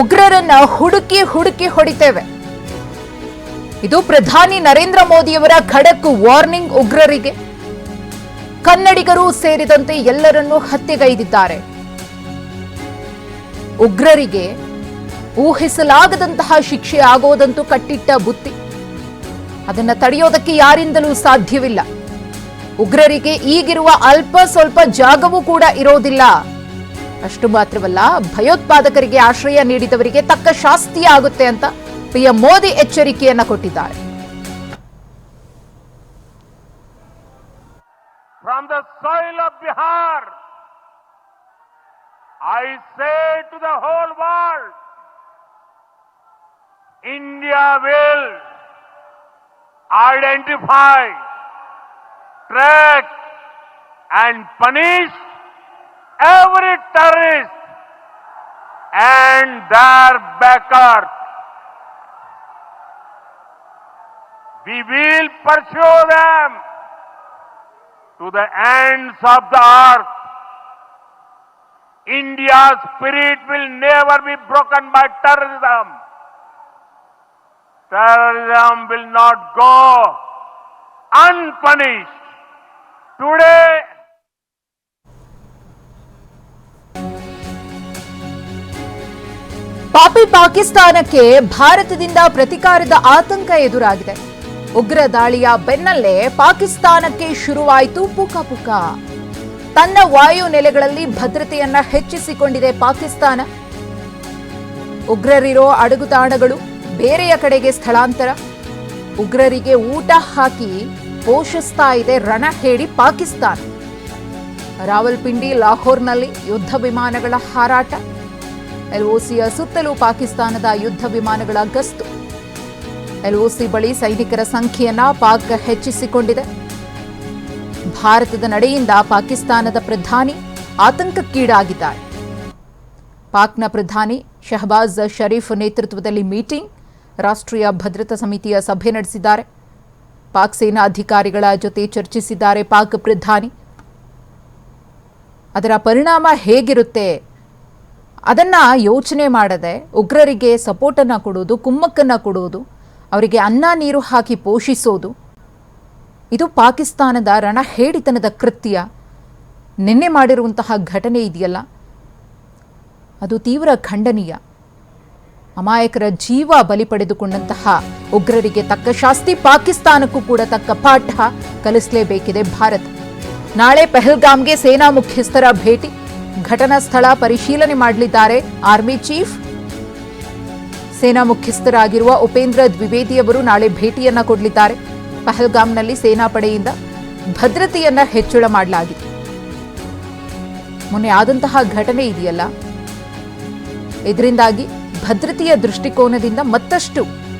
ಉಗ್ರರನ್ನ ಹುಡುಕಿ ಹುಡುಕಿ ಹೊಡಿತೇವೆ. ಇದು ಪ್ರಧಾನಿ ನರೇಂದ್ರ ಮೋದಿಯವರ ಖಡಕ್ ವಾರ್ನಿಂಗ್ ಉಗ್ರರಿಗೆ. ಕನ್ನಡಿಗರು ಸೇರಿದಂತೆ ಎಲ್ಲರನ್ನೂ ಹತ್ಯೆಗೈದಿದ್ದಾರೆ. ಉಗ್ರರಿಗೆ ಊಹಿಸಲಾಗದಂತಹ ಶಿಕ್ಷೆ ಆಗೋದಂತೂ ಕಟ್ಟಿಟ್ಟ ಬುತ್ತಿ. ಅದನ್ನ ತಡೆಯೋದಕ್ಕೆ ಯಾರಿಂದಲೂ ಸಾಧ್ಯವಿಲ್ಲ. ಉಗ್ರರಿಗೆ ಈಗಿರುವ ಅಲ್ಪ ಸ್ವಲ್ಪ ಜಾಗವೂ ಕೂಡ ಇರೋದಿಲ್ಲ. ಅಷ್ಟು ಮಾತ್ರವಲ್ಲ, ಭಯೋತ್ಪಾದಕರಿಗೆ ಆಶ್ರಯ ನೀಡಿದವರಿಗೆ ತಕ್ಕ ಶಾಸ್ತಿ ಆಗುತ್ತೆ ಅಂತ ಪಿಎಂ ಮೋದಿ ಎಚ್ಚರಿಕೆಯನ್ನ ಕೊಟ್ಟಿದ್ದಾರೆ. From the soil of Bihar I say to the whole world India will identify track and punish every terrorist and their backers. We will pursue them to the ends of the earth. India's spirit will never be broken by terrorism. Terrorism will not go unpunished. Today, ಪಾಪಿ ಪಾಕಿಸ್ತಾನಕ್ಕೆ ಭಾರತದಿಂದ ಪ್ರತಿಕಾರದ ಆತಂಕ ಎದುರಾಗಿದೆ. ಉಗ್ರ ದಾಳಿಯ ಬೆನ್ನಲ್ಲೇ ಪಾಕಿಸ್ತಾನಕ್ಕೆ ಶುರುವಾಯಿತು ಪುಕ ಪುಕ ತನ್ನ ವಾಯು ನೆಲೆಗಳಲ್ಲಿ ಭದ್ರತೆಯನ್ನ ಹೆಚ್ಚಿಸಿಕೊಂಡಿದೆ ಪಾಕಿಸ್ತಾನ. ಉಗ್ರರಿರೋ ಅಡಗುತಾಣಗಳು ಬೇರೆಯ ಕಡೆಗೆ ಸ್ಥಳಾಂತರ. ಉಗ್ರರಿಗೆ ಊಟ ಹಾಕಿ ಪೋಷಿಸ್ತಾ ಇದೆ ರಣ ಹೇಳಿ ಪಾಕಿಸ್ತಾನ. ರಾವಲ್ಪಿಂಡಿ, ಲಾಹೋರ್ನಲ್ಲಿ ಯುದ್ಧ ವಿಮಾನಗಳ ಹಾರಾಟ. ಎಲ್ಒಸಿಯ ಸುತ್ತಲೂ ಪಾಕಿಸ್ತಾನದ ಯುದ್ಧ ವಿಮಾನಗಳ ಗಸ್ತು. ಎಲ್ಒಸಿ ಬಳಿ ಸೈನಿಕರ ಸಂಖ್ಯೆಯನ್ನ ಪಾಕ್ ಹೆಚ್ಚಿಸಿಕೊಂಡಿದೆ. ಭಾರತದ ನಡೆಯಿಂದ ಪಾಕಿಸ್ತಾನದ ಪ್ರಧಾನಿ ಆತಂಕಕ್ಕೀಡಾಗಿದ್ದಾರೆ. ಪಾಕ್ನ ಪ್ರಧಾನಿ ಶಹಬಾಜ್ ಷರೀಫ್ ನೇತೃತ್ವದಲ್ಲಿ ಮೀಟಿಂಗ್ ರಾಷ್ಟ್ರೀಯ ಭದ್ರತಾ ಸಮಿತಿಯ ಸಭೆ ನಡೆಸಿದ್ದಾರೆ. ಪಾಕ್ ಸೇನಾ ಅಧಿಕಾರಿಗಳ ಜೊತೆ ಚರ್ಚಿಸಿದ್ದಾರೆ ಪಾಕ್ ಪ್ರಧಾನಿ. ಅದರ ಪರಿಣಾಮ ಹೇಗಿರುತ್ತೆ? ಅದನ್ನ ಯೋಚನೆ ಮಾಡದೆ ಉಗ್ರರಿಗೆ ಸಪೋರ್ಟನ್ನು ಕೊಡೋದು ಕುಮ್ಮಕ್ಕನ್ನು ಕೊಡೋದು ಅವರಿಗೆ ಅನ್ನ ನೀರು ಹಾಕಿ ಪೋಷಿಸೋದು. ಇದು ಪಾಕಿಸ್ತಾನದ ರಣಹೇಡಿತನದ ಕೃತ್ಯ. ನಿನ್ನೆ ಮಾಡಿರುವಂತಹ ಘಟನೆ ಇದೆಯಲ್ಲ? ಅದು ತೀವ್ರ ಖಂಡನೀಯ. ಅಮಾಯಕರ ಜೀವ ಬಲಿ ಪಡೆದುಕೊಂಡಂತಹ ಉಗ್ರರಿಗೆ ತಕ್ಕ ಶಾಸ್ತಿ, ಪಾಕಿಸ್ತಾನಕ್ಕೂ ಕೂಡ ತಕ್ಕ ಪಾಠ ಕಲಿಸಲೇಬೇಕಿದೆ ಭಾರತ. ನಾಳೆ ಪೆಹಲ್ಗಾಮ್ಗೆ ಸೇನಾ ಮುಖ್ಯಸ್ಥರ ಭೇಟಿ. ಘಟನಾ ಸ್ಥಳ ಪರಿಶೀಲನೆ ಮಾಡಲಿದ್ದಾರೆ. ಆರ್ಮಿ ಚೀಫ್ ಸೇನಾ ಮುಖ್ಯಸ್ಥರಾಗಿರುವ ಉಪೇಂದ್ರ ದ್ವಿವೇದಿಯವರು ನಾಳೆ ಭೇಟಿಯನ್ನ ಕೊಡಲಿದ್ದಾರೆ. ಪಹಲ್ಗಾಮ್ನಲ್ಲಿ ಸೇನಾಪಡೆಯಿಂದ ಭದ್ರತೆಯನ್ನ ಹೆಚ್ಚಳ ಮಾಡಲಾಗಿದೆ. ಮೊನ್ನೆ ಆದಂತಹ ಘಟನೆ ಇದೆಯಲ್ಲ? ಇದರಿಂದಾಗಿ ಭದ್ರತೆಯ ದೃಷ್ಟಿಕೋನದಿಂದ ಮತ್ತಷ್ಟು